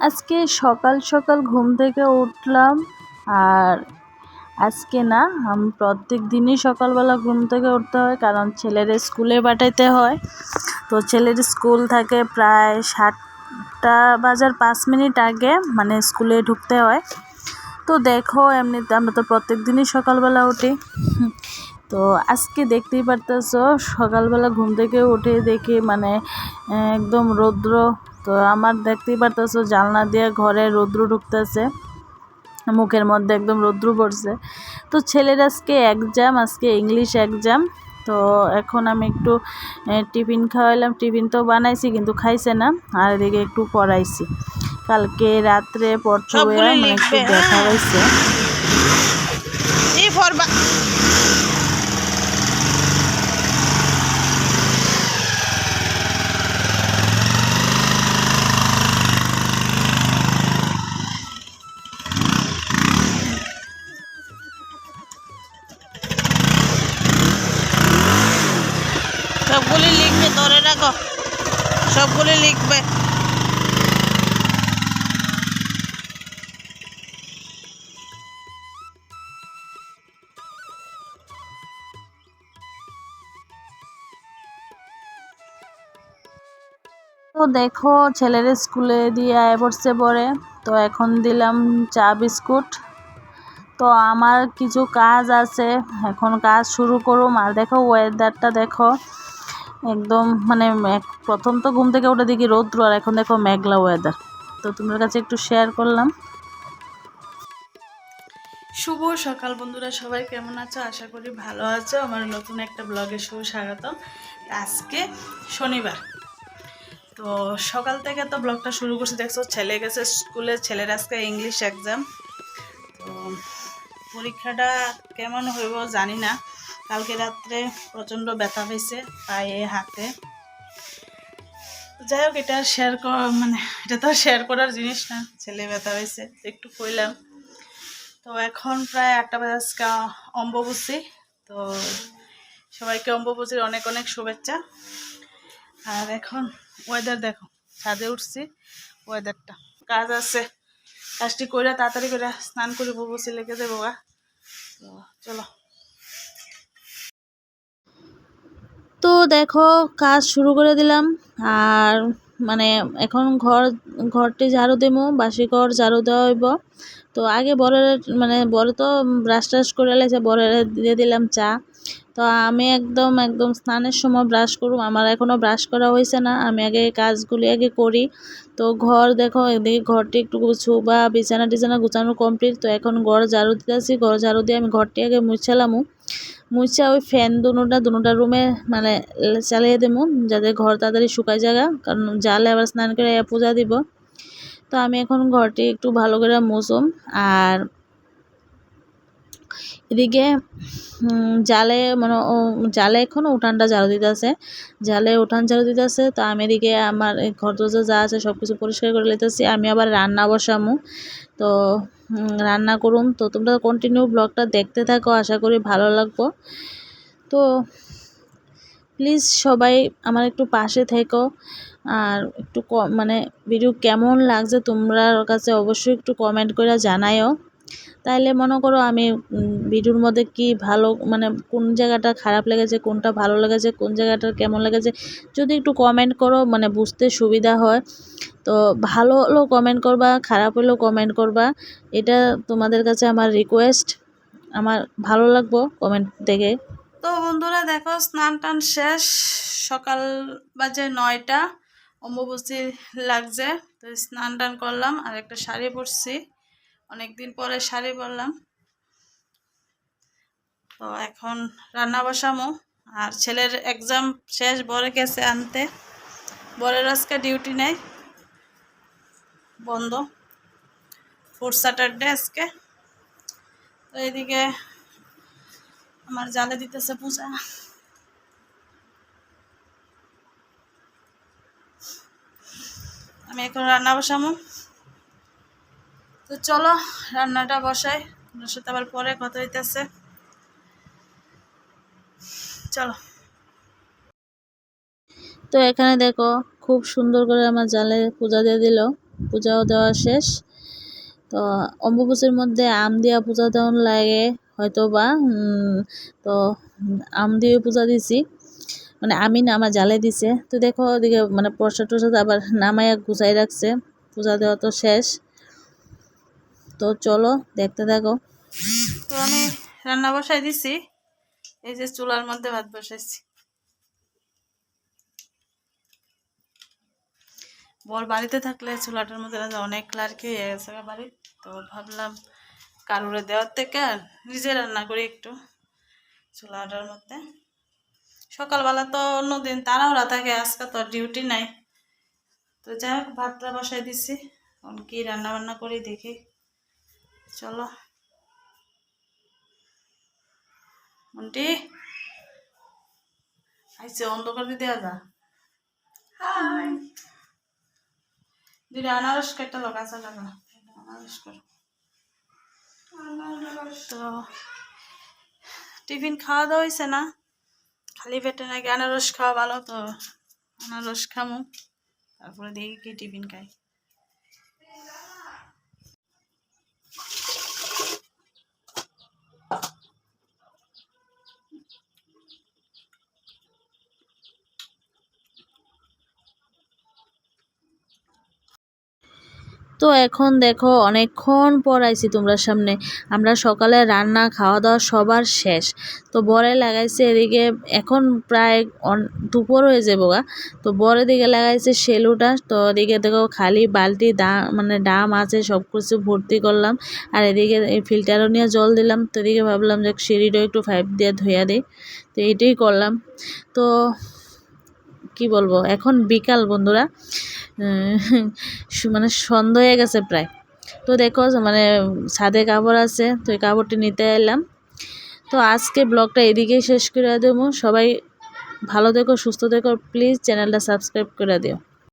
আজকে সকাল সকাল ঘুম থেকে উঠলাম আর আজকে না, আমি, প্রত্যেক দিনই সকালবেলা ঘুম থেকে উঠতে হয় কারণ ছেলের স্কুলে পাঠাইতে হয়। তো ছেলের স্কুল থাকে প্রায় সাতটা বাজার পাঁচ মিনিট আগে মানে স্কুলে ঢুকতে হয়। তো দেখো এমনিতে আমরা তো প্রত্যেক দিনই সকালবেলা উঠি। তো আজকে দেখতেই পারতেছো, সকালবেলা ঘুম থেকে উঠে দেখি মানে একদম রৌদ্র তো আমার দেখতেই পারতেছো জানলা দিয়ে ঘরে রৌদ্র ঢুকতেছে। মুখের মধ্যে একদম রৌদ্র পড়ছে। তো ছেলের আজকে এক্সাম আজকে ইংলিশ এক্সাম তো এখন আমি একটু টিফিন খাওয়াইলাম। টিফিন তো বানাইছি কিন্তু খাইছে না। আর এদিকে একটু পড়াইছি। কালকে রাত্রে পড়তে মানে একটু দেখা হয়েছে সবগুলি লিখবে। দেখো, ছেলের স্কুলে দিয়ে আয় পড়ছে পরে। তো এখন দিলাম চা, বিস্কুট। তো আমার কিছু কাজ আছে। এখন কাজ শুরু করুম। আর দেখো ওয়েদারটা দেখো। একদম মানে প্রথম তো ঘুম থেকে উঠে দেখি রৌদ্র আর এখন দেখো মেঘলা ওয়েদার তো তোমার কাছে একটু শেয়ার করলাম। শুভ সকাল বন্ধুরা, সবাই কেমন আছো? আশা করি ভালো আছো। আমার নতুন একটা ব্লগে শুভ স্বাগতম। আজকে শনিবার। তো সকাল থেকে তো ব্লগটা শুরু করছি। দেখছ, ছেলে গেছে স্কুলে, ছেলের আজকে ইংলিশ এক্সাম তো পরীক্ষাটা কেমন হইব জানি না। কালকে রাত্রে প্রচণ্ড ব্যথা হয়েছে পায়ে, হাতে। যাই হোক, এটা শেয়ার মানে এটা তো শেয়ার করার জিনিস না, ছেলে ব্যথা হয়েছে একটু কইলাম। তো এখন প্রায় আটটা বাজে, আজকে অম্বুবচী, তো সবাইকে অম্বুবচীর অনেক অনেক শুভেচ্ছা। আর এখন ওয়েদার দেখো, ছাদে উঠছি ওয়েদারটা কাজ আছে, কাজটি করে তাড়াতাড়ি করে স্নান করে বসে লেগে যাব তো চলো। তো দেখো, কাজ শুরু করে দিলাম। আর মানে এখন ঘর, ঘরটি ঝাড়ু দেবো বাসি ঘর ঝাড়ু দেওয়া হইব। তো আগে বরের মানে বড় তো ব্রাশ ট্রাশ করে লাইছে বরের দিয়ে দিলাম চা। তো আমি একদম একদম স্নানের সময় ব্রাশ করুম। আমার এখনও ব্রাশ করা হয়েছে না। আমি আগে কাজগুলি আগে করি। তো ঘর দেখো, এদিকে ঘরটি একটু বা বিছানা টিছানা গুছানো কমপ্লিট তো এখন ঘর ঝাড়ু দিতেছি। ঘর ঝাড়ু দিয়ে আমি ঘরটি আগে মুছালামু মুছা ওই ফ্যান দুটা দুটা রুমে মানে চালিয়ে দেবো, যাতে ঘর তাড়াতাড়ি শুকায় জায়গা, কারণ জালে আবার স্নান করে পূজা দিব। তো আমি এখন ঘরটি একটু ভালো করে মুছুম, আর এদিকে জালে মানে জালে এখন উঠানটা ঝাড়ু দিতেছে। জালে উঠান ঝাড়ু দিতেছে, তো আমি এদিকে আমার ঘর দরজা যা আছে সব কিছু পরিষ্কার করে লেতেছি আমি আবার রান্না বসামু। তো রান্না করুম তো তোমরা কন্টিনিউ ব্লগটা দেখতে থাকো, আশা করি ভালো লাগবো। তো প্লিজ সবাই আমার একটু পাশে থেকো। আর একটু মানে ভিডিও কেমন লাগছে তোমরা কাছে অবশ্যই একটু কমেন্ট করে জানাইও তাইলে মনে করো আমি ভিডিওর মধ্যে কি ভালো মানে কোন জায়গাটা খারাপ লেগেছে, কোনটা ভালো লেগেছে, কোন জায়গাটা কেমন লেগেছে, যদি একটু কমেন্ট করো মানে বুঝতে সুবিধা হয়। তো ভালো হলেও কমেন্ট করবা, খারাপ হলেও কমেন্ট করবা, এটা তোমাদের কাছে আমার রিকোয়েস্ট আমার ভালো লাগবো কমেন্ট দেখে। তো বন্ধুরা দেখো, স্নান টান শেষ, সকাল বাজে নয়টা, অম্বুবচি লাগছে, তো স্নান টান করলাম আর একটা শাড়ি পরছি। অনেক দিন পরে শাড়ি পরলাম তো এখন রান্না বসামো। আর ছেলের এক্সাম শেষ, বরে গেছে আনতে। বরের আজকে ডিউটি নেই। বন্ধ। ফোর্থ স্যাটারডে আজকে। তো এদিকে আমার জালে দিতেছে পূজা। আমি এখন রান্না বসামো। তো চলো, রান্নাটা বসাই। আপনার সাথে আবার পরে কথা হইতেছে। চলো। তো এখানে দেখো, খুব সুন্দর করে আমার জালে পূজা দিয়ে দিল। পূজাও দেওয়া শেষ। তো অম্বুবাচীর মধ্যে আম দিয়া পূজা দেওয়ান লাগে হয়তো বা তো আম দিয়ে পূজা দিছি। মানে আমি না, আমার জালে দিছে। তো দেখো, ওদিকে মানে প্রসাদ টসাদ আবার নামাইয়া গুছাই রাখছে। পূজা দেওয়া তো শেষ। তো চলো দেখতে থাকো। তো আমি রান্না বসাই দিছি। এই যে চুলার মধ্যে ভাত বসাইছি। বর বাড়িতে থাকলে চুলাটার মধ্যে অনেক ক্লার্কি হয়ে গেছে বাড়ি তো ভাবলাম কারুরে দেওয়ার থেকে আর নিজে রান্না করি একটু চুলাটার মধ্যে। সকালবেলা তো অন্যদিন তাড়াহুড়া থাকে, আজকে তো ডিউটি নাই। তো যাই হোক, ভাতটা বসাই দিছি। কি রান্না বান্না করি দেখি। চলো। আন্টি আইসে অন্ধকার দিয়ে দেওয়া যা। হাই দুইটা আনারস কেটে লোক আছে লাগা আনারস করো। তো টিফিন খাওয়া দাওয়া হয়েছে না? খালি পেটে নাকি আনারস খাওয়া ভালো তো আনারস খামু। তারপরে দেখি কি টিফিন খাই তো এখন দেখো অনেকক্ষণ পর আইছি তোমরা সামনে। আমরা সকালে রান্না খাওয়া দাওয়া সবার শেষ। তো বরে লাগাইছে এদিকে, এখন প্রায় দুপুর হয়ে যাব গা। তো বরে দিকে লাগাইছে সেলুটা। তো এদিকে দেখো খালি বালতি দা মানে ডাম আছে সব কিছু ভর্তি করলাম। আর এদিকে ফিল্টারও নিয়ে জল দিলাম। তো এদিকে ভাবলাম যে সিঁড়িটাও একটু পাইপ দিয়ে ধুইয়া দিই। তো এইটাই করলাম। তো কি বলব? এখন বিকাল বন্ধুরা। মানে সন্ধ্যা হয়ে গেছে প্রায়। তো দেখো মানে ছাদে কাপড় আছে, তো এই কাপড়টি নিতে এলাম। তো আজকে ব্লগটা এদিকেই শেষ করে দেবো। সবাই ভালো দেখো সুস্থ দেখো প্লিজ চ্যানেলটা সাবস্ক্রাইব করে দিও।